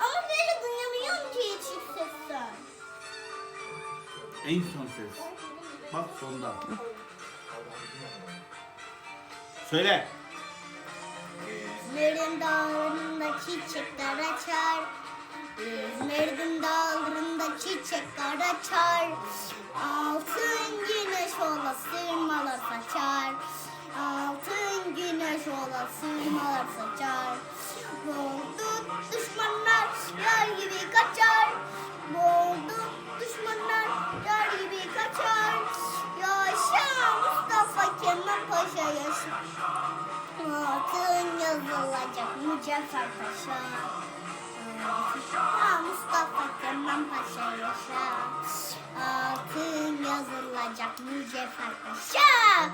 Ama böyle duyamıyorum ki hiç sesten. En son ses. Bak sonda. Söyle. İzmir'in dağlarında çiçekler açar. İzmir'in dağlarında çiçekler açar. Altın güneş ola sırmalar saçar. Altın güneş ola sırmalar saçar. Oldu düşmanlar yer gibi kaçar. Oldu düşmanlar yer gibi kaçar. Yaşa Mustafa Kemal Paşa yaşa. Altın yazılacak Mücevher Paşa. Ha, Mustafa Kemal Paşa yaşa. Altın yazılacak Mücevher Paşa.